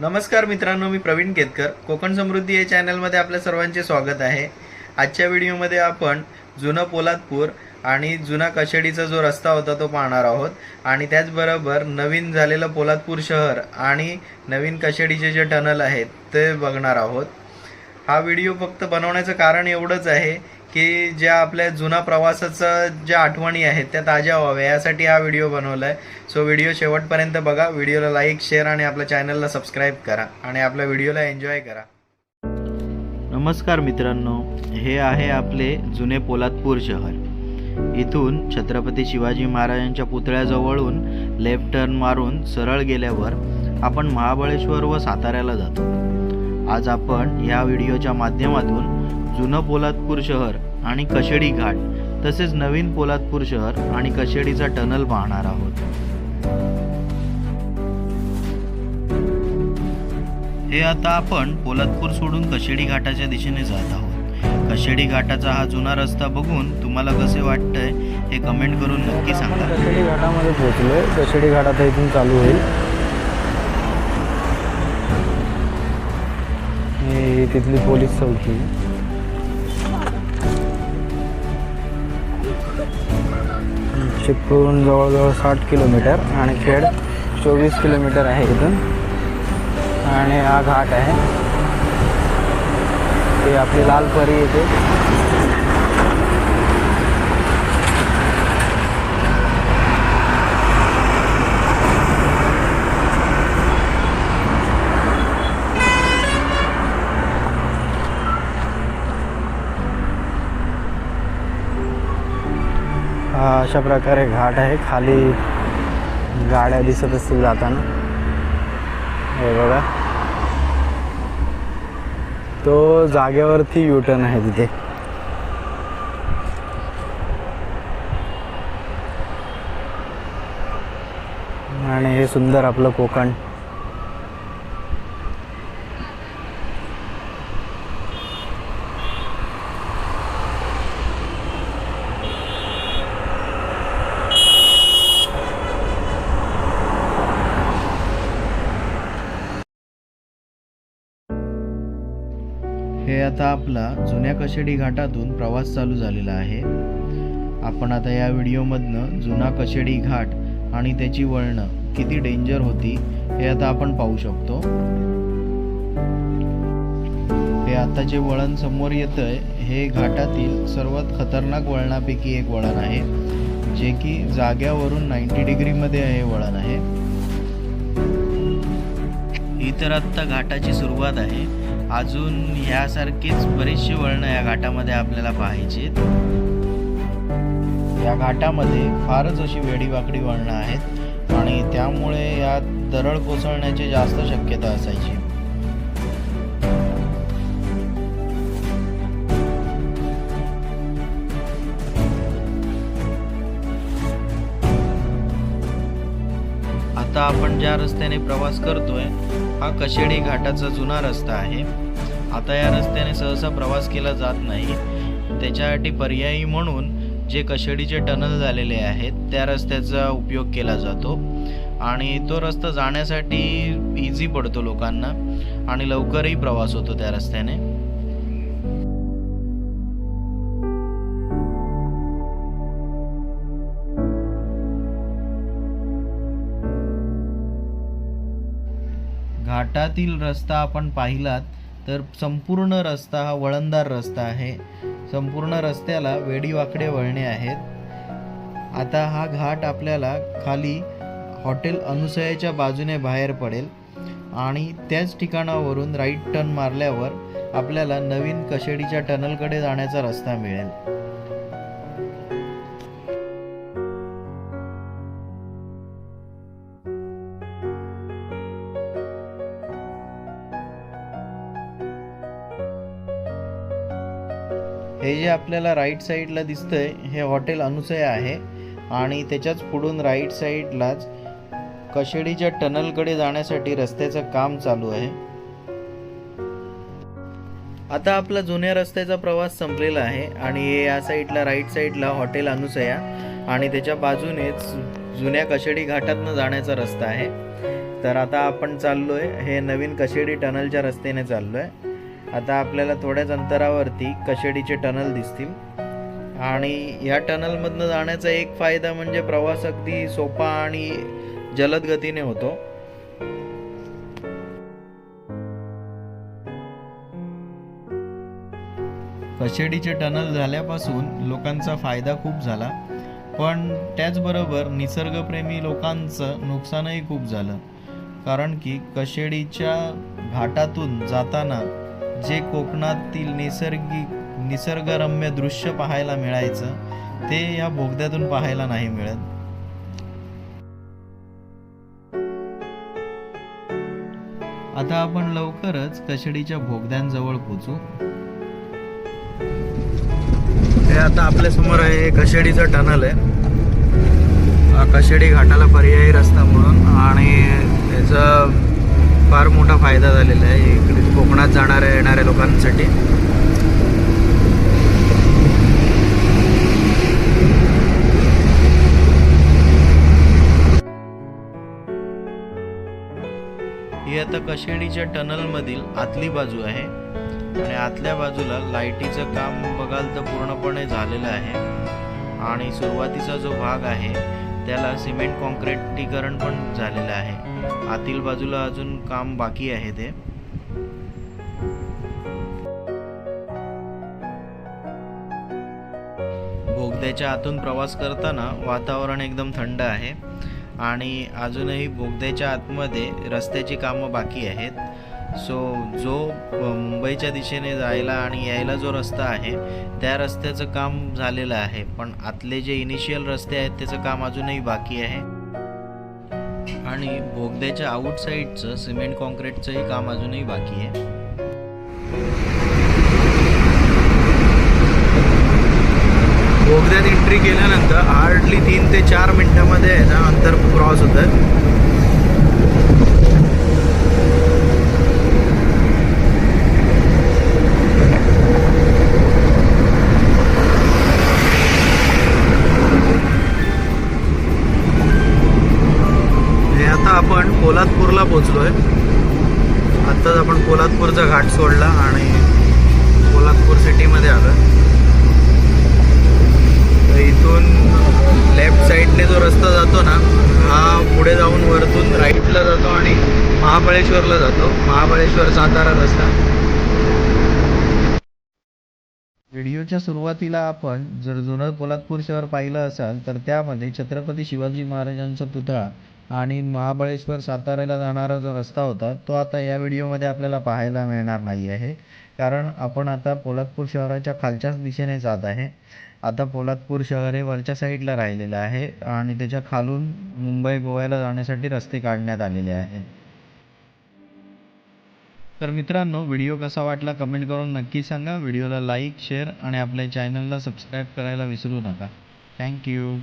नमस्कार मित्रांनो मी प्रवीण केतकर. कोकण समृद्धी या चॅनलमध्ये आपल्या सर्वांचे स्वागत आहे. आजच्या व्हिडिओमध्ये आपण जुनं पोलादपूर आणि जुना कशेडीचा जो रस्ता होता तो पाहणार आहोत. आणि त्याचबरोबर नवीन झालेलं पोलादपूर शहर आणि नवीन कशेडीचे जे टनल आहेत ते बघणार आहोत. हा व्हिडिओ फक्त बनवण्याचं कारण एवढंच आहे की ज्या आपल्या जुना प्रवासाचं ज्या आठवणी आहेत त्या ताज्या व्हाव्या. यासाठी हा व्हिडिओ बनवला आहे सो व्हिडिओ शेवटपर्यंत बघा. व्हिडिओला लाईक शेअर आणि आपल्या चॅनलला सबस्क्राईब करा. आणि आपल्या व्हिडिओला एन्जॉय करा. नमस्कार मित्रांनो. हे आहे आपले जुने पोलादपूर शहर. इथून छत्रपती शिवाजी महाराजांच्या पुतळ्याजवळून लेफ्ट टर्न मारून सरळ गेल्यावर आपण महाबळेश्वर व साताऱ्याला जातो. आज आपण या व्हिडिओच्या माध्यमातून जुनं पोलादपूर शहर आणि कशेडी घाट तसेच नवीन पोलादपूर शहर आणि कशेडीचा टनल पाहणार आहोत. हे आता आपण पोलादपूर सोडून कशेडी घाटाच्या दिशेने जात आहोत. कशेडी घाटाचा हा जुना रस्ता बघून तुम्हाला कसे वाटतंय हे कमेंट करून नक्की सांगा. कशेडी घाटामध्ये पोहोचलोय. कशेडी घाट आता इथून चालू होईल. तिथली पोलीस चौकी. चिपळूण जवळजवळ साठ किलोमीटर आणि खेड चोवीस किलोमीटर आहे इथून. आणि हा घाट आहे. ते आपली लाल परी येते अशा प्रकारे घाट आहे. खाली गाड्या दिसत असतील जाताना. हे बघा. तो जागेवरती युटर्न आहे तिथे. आणि हे सुंदर आपलं कोकण. आता आपला जुन्या कशेडी घाटातून प्रवास चालू झालेला आहे. आपण आता या व्हिडिओमधनं जुना कशेडी घाट आणि त्याची वळणं किती डेंजर होती हे आता आपण पाहू शकतो. हे आता जे वळण समोर येतंय हे घाटातील सर्वात खतरनाक वळणापैकी एक वळण आहे जे की जाग्यावरून नाईन्टी डिग्रीमध्ये हे वळण आहे. ही तर आत्ता घाटाची सुरुवात आहे. अजून ह्यासारखीच बरीचशी वळणं या घाटामध्ये आपल्याला पाहायची या घाटामध्ये फारच अशी वेडीवाकडी वळणं आहेत आणि त्यामुळे या दरड कोसळण्याची जास्त शक्यता असायची. आता आपण ज्या रस्त्याने प्रवास करतोय हा कशेडी घाटाचा जुना रस्ता आहे. आता या रस्त्याने सहसा प्रवास केला जात नाही. त्याच्यासाठी पर्यायी म्हणून जे कशेडीचे टनल झालेले आहेत त्या रस्त्याचा उपयोग केला जातो. आणि तो रस्ता जाण्यासाठी इझी पडतो लोकांना. आणि लवकरही प्रवास होतो त्या रस्त्याने. घाटातील रस्ता आपण पाहिलात तर संपूर्ण रस्ता हा वळणदार रस्ता आहे. संपूर्ण रस्त्याला वेडीवाकडे वळणे आहेत. आता हा घाट आपल्याला खाली हॉटेल अनुसयाच्या बाजूने बाहेर पडेल आणि त्याच ठिकाणावरून राईट टर्न मारल्यावर आपल्याला नवीन कशेडीच्या टनलकडे जाण्याचा रस्ता मिळेल. हे जे आपल्याला राईट साईडला दिसतंय हे हॉटेल अनुसया आहे. आणि त्याच्याच पुढून राईट साईडलाच कशेडीच्या टनलकडे जाण्यासाठी रस्त्याचं काम चालू आहे. आता आपला जुन्या रस्त्याचा प्रवास संपलेला आहे. आणि या साईडला राईट साईडला हॉटेल अनुसया. आणि त्याच्या बाजूनेच जुन्या कशेडी घाटातनं जाण्याचा रस्ता आहे. तर आता आपण चाललोय. हे नवीन कशेडी टनलच्या रस्त्याने चाललोय. आता आपल्याला थोड्याच अंतरावरती कशेडीचे टनल दिसतील. आणि या टनलमधनं जाण्याचा एक फायदा म्हणजे प्रवास अगदी सोपा आणि जलद गतीने होतो. कशेडीचे टनल झाल्यापासून लोकांचा फायदा खूप झाला. पण त्याचबरोबर निसर्गप्रेमी लोकांचं नुकसानही खूप झालं. कारण की कशेडीच्या घाटातून जाताना जे कोकणातील नैसर्गिक निसर्गरम्य दृश्य पाहायला मिळायचं ते या बोगद्यातून पाहायला नाही मिळत. आता आपण लवकरच कशेडीच्या भोगद्यांजवळ पोचू. हे आता आपल्यासमोर आहे कशेडीचं टनल आहे. कशेडी घाटाला पर्यायी रस्ता म्हणून आणि त्याचं फार मोठा फायदा झालेला आहे. इकडे कोकणात जाणाऱ्या येणाऱ्या लोकांसाठी. ही आता कशेणीच्या टनलमधील आतली बाजू आहे. आणि आतल्या बाजूला लाईटीचं काम बघाल तर पूर्णपणे झालेलं आहे. आणि सुरुवातीचा जो भाग आहे त्याला सिमेंट कॉन्क्रिटीकरण पण झालेलं आहे. आतील बाजूला अजून काम बाकी आहे ते. बोगद्याच्या आतून प्रवास करताना वातावरण एकदम थंड आहे आणि अजूनही बोगद्याच्या आतमध्ये रस्त्याची कामं बाकी आहेत. सो जो मुंबईच्या दिशेने जायला आणि यायला जो रस्ता आहे त्या रस्त्याचं काम झालेलं आहे. पण आतले जे इनिशियल रस्ते आहेत त्याचं काम अजूनही बाकी आहे. आणि बोगद्याच्या आउटसाईडचं सिमेंट कॉन्क्रीटचंही काम अजूनही बाकी आहे. बोगद्यात एंट्री केल्यानंतर हार्डली तीन ते चार मिनिटामध्ये आहे ना अंतर क्रॉस होतं पोलादपूरला आहे आत्ताच आपण कोल्हापूरचा घाट सोडला आणि कोल्हापूर सिटीमध्ये आलो तर इथून लेफ्ट साईडने जो रस्ता जातो ना हा पुढे जाऊन वरतून राईटला जातो आणि महाबळेश्वरला जातो. महाबळेश्वर सातारा रस्ता. व्हिडिओच्या सुरुवातीला आपण जर जुनं कोल्हापूर शहर पाहिलं असाल तर त्यामध्ये छत्रपती शिवाजी महाराजांचा पुतळा आणि महाबळेश्वर साताऱ्याला जाणारा जो रस्ता होता तो आता या व्हिडिओमध्ये आपल्याला पाहायला मिळणार नाही आहे. कारण आपण आता पोलादपूर शहराच्या खालच्याच दिशेने जात आहे. आता पोलादपूर शहर हे वरच्या साईडला राहिलेलं आहे आणि त्याच्या खालून मुंबई गोव्याला जाण्यासाठी रस्ते काढण्यात आलेले आहे तर मित्रांनो व्हिडिओ कसा वाटला कमेंट करून नक्की सांगा. व्हिडिओला लाईक शेअर आणि आपल्या चॅनलला सबस्क्राईब करायला विसरू नका. थँक्यू